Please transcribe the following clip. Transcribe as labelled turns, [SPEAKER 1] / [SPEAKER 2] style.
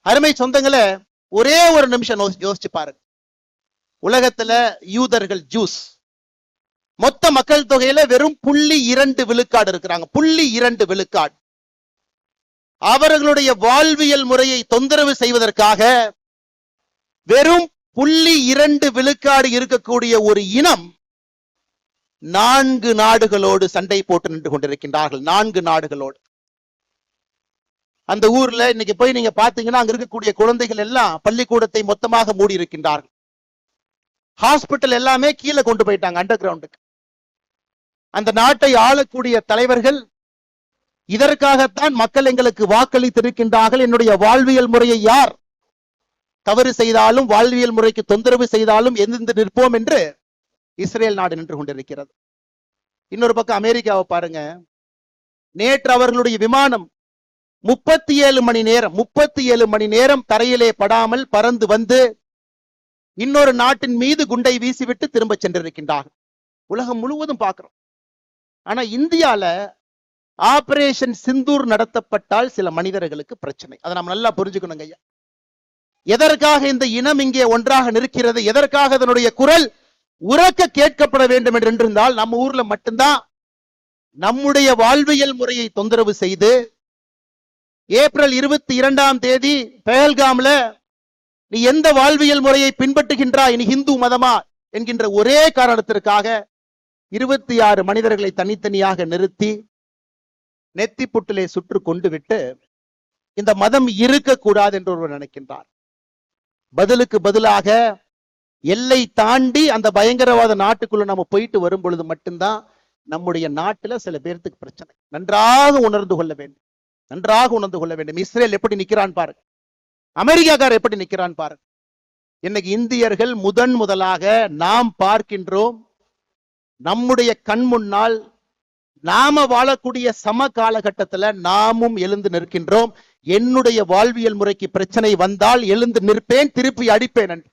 [SPEAKER 1] அருமை சொந்தங்களை ஒரே ஒரு நிமிஷம் யோசிச்சு பாருங்க. உலகத்துல யூதர்கள் ஜூஸ் மொத்த மக்கள் தொகையில வெறும் புள்ளி இரண்டு விழுக்காடு இருக்கிறாங்க. புள்ளி இரண்டு விழுக்காடு. அவர்களுடைய வாழ்வியல் முறையை தொந்தரவு செய்வதற்காக வெறும் புள்ளி இரண்டு விழுக்காடு இருக்கக்கூடிய ஒரு இனம் நான்கு நாடுகளோடு சண்டை போட்டு நின்று கொண்டிருக்கின்றார்கள். நான்கு நாடுகளோடு. அந்த ஊர்ல இன்னைக்கு போய் நீங்க பாத்தீங்கன்னா அங்க இருக்கக்கூடிய குழந்தைகள் எல்லாம் பள்ளிக்கூடத்தை மொத்தமாக மூடி இருக்கின்றார்கள். ஹாஸ்பிட்டல் எல்லாமே கீழே கொண்டு போயிட்டாங்க அண்டர் கிரவுண்டுக்கு அந்த நாட்டை ஆளக்கூடிய தலைவர்கள் இதற்காகத்தான் மக்கள் எங்களுக்கு வாக்களித்திருக்கின்றார்கள் என்னுடைய வாழ்வியல் முறையை யார் தவறு செய்தாலும் வாழ்வியல் முறைக்கு தொந்தரவு செய்தாலும் எந்திருந்து நிற்போம் என்று இஸ்ரேல் நாடு நின்று கொண்டிருக்கிறது. இன்னொரு பக்கம் அமெரிக்காவை பாருங்க. நேற்று அவர்களுடைய விமானம் முப்பத்தி ஏழு மணி நேரம் முப்பத்தி ஏழு மணி நேரம் தரையிலே படாமல் பறந்து வந்து இன்னொரு நாட்டின் மீது குண்டை வீசிவிட்டு திரும்ப சென்றிருக்கின்றார்கள். உலகம் முழுவதும் பார்க்கிறோம். ஆனா இந்தியால ஆபரேஷன் சிந்தூர் நடத்தப்பட்டால் சில மனிதர்களுக்கு பிரச்சனை. அதை நம்ம நல்லா புரிஞ்சுக்கணுங்க ஐயா. எதற்காக இந்த இனம் இங்கே ஒன்றாக நிற்கிறது? எதற்காக அதனுடைய குரல் உறக்க கேட்கப்பட வேண்டும் என்று இருந்தால் நம்ம ஊர்ல மட்டும்தான் நம்முடைய வாழ்வியல் முறையை தொந்தரவு செய்து ஏப்ரல் இருபத்தி இரண்டாம் தேதி பெயல்காம்ல நீ எந்த வாழ்வியல் முறையை பின்பற்றுகின்றாய் நீ ஹிந்து மதமா? என்கின்ற ஒரே காரணத்திற்காக இருபத்தி ஆறு மனிதர்களை தனித்தனியாக நிறுத்தி நெத்தி புட்டிலே சுற்று கொண்டு விட்டு இந்த மதம் இருக்கக்கூடாது என்று ஒருவர் நினைக்கின்றார். பதிலுக்கு பதிலாக எல்லை தாண்டி அந்த பயங்கரவாத நாட்டுக்குள்ள நம்ம போயிட்டு வரும் பொழுது மட்டும்தான் நம்முடைய நாட்டுல சில பேர்த்துக்கு பிரச்சனை. நன்றாக உணர்ந்து கொள்ள வேண்டும். நன்றாக உணர்ந்து கொள்ள வேண்டும். இஸ்ரேல் எப்படி நிக்கிறான் பாருங்க அமெரிக்காக்கார் எப்படி நிற்கிறான் பாருங்க இன்னைக்கு இந்தியர்கள் முதன் முதலாக நாம் பார்க்கின்றோம். நம்முடைய கண் முன்னால் நாம வாழக்கூடிய சம காலகட்டத்துல நாமும் எழுந்து நிற்கின்றோம். என்னுடைய வாழ்வியல் முறைக்கு பிரச்சனை வந்தால் எழுந்து நிற்பேன் திருப்பி அடிப்பேன் என்று.